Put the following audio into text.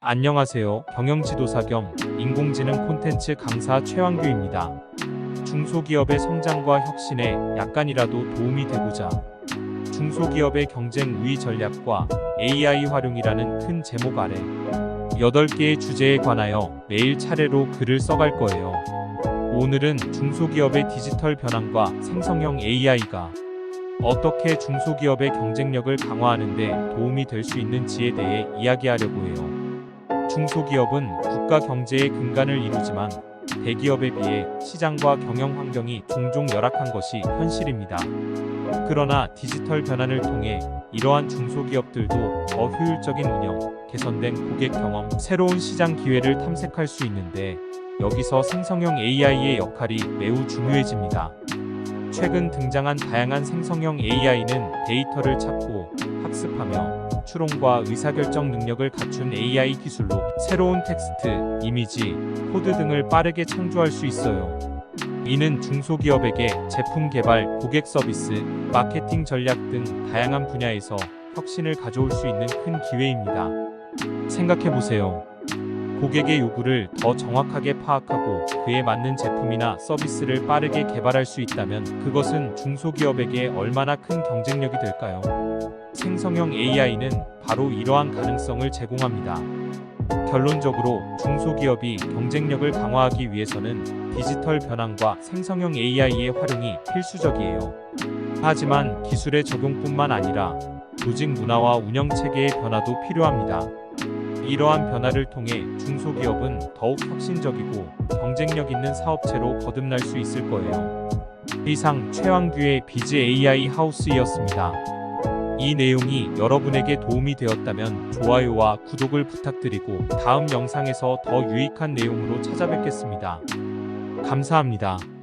안녕하세요. 경영지도사 겸 인공지능 콘텐츠 강사 최왕규입니다. 중소기업의 성장과 혁신에 약간이라도 도움이 되고자 중소기업의 경쟁 우위 전략과 AI 활용이라는 큰 제목 아래 8개의 주제에 관하여 매일 차례로 글을 써갈 거예요. 오늘은 중소기업의 디지털 변환과 생성형 AI가 어떻게 중소기업의 경쟁력을 강화하는 데 도움이 될 수 있는지에 대해 이야기하려고 해요. 중소기업은 국가 경제의 근간을 이루지만 대기업에 비해 시장과 경영 환경이 종종 열악한 것이 현실입니다. 그러나 디지털 변환을 통해 이러한 중소기업들도 더 효율적인 운영, 개선된 고객 경험, 새로운 시장 기회를 탐색할 수 있는데 여기서 생성형 AI의 역할이 매우 중요해집니다. 최근 등장한 다양한 생성형 AI는 데이터를 찾고 학습하며 추론과 의사결정 능력을 갖춘 AI 기술로 새로운 텍스트, 이미지, 코드 등을 빠르게 창조할 수 있어요. 이는 중소기업에게 제품 개발, 고객 서비스, 마케팅 전략 등 다양한 분야에서 혁신을 가져올 수 있는 큰 기회입니다. 생각해 보세요. 고객의 요구를 더 정확하게 파악하고 그에 맞는 제품이나 서비스를 빠르게 개발할 수 있다면 그것은 중소기업에게 얼마나 큰 경쟁력이 될까요? 생성형 AI는 바로 이러한 가능성을 제공합니다. 결론적으로 중소기업이 경쟁력을 강화하기 위해서는 디지털 변환과 생성형 AI의 활용이 필수적이에요. 하지만 기술의 적용뿐만 아니라 조직 문화와 운영 체계의 변화도 필요합니다. 이러한 변화를 통해 중소기업은 더욱 혁신적이고 경쟁력 있는 사업체로 거듭날 수 있을 거예요. 이상 최왕규의 비즈 AI 하우스이었습니다. 이 내용이 여러분에게 도움이 되었다면 좋아요와 구독을 부탁드리고 다음 영상에서 더 유익한 내용으로 찾아뵙겠습니다. 감사합니다.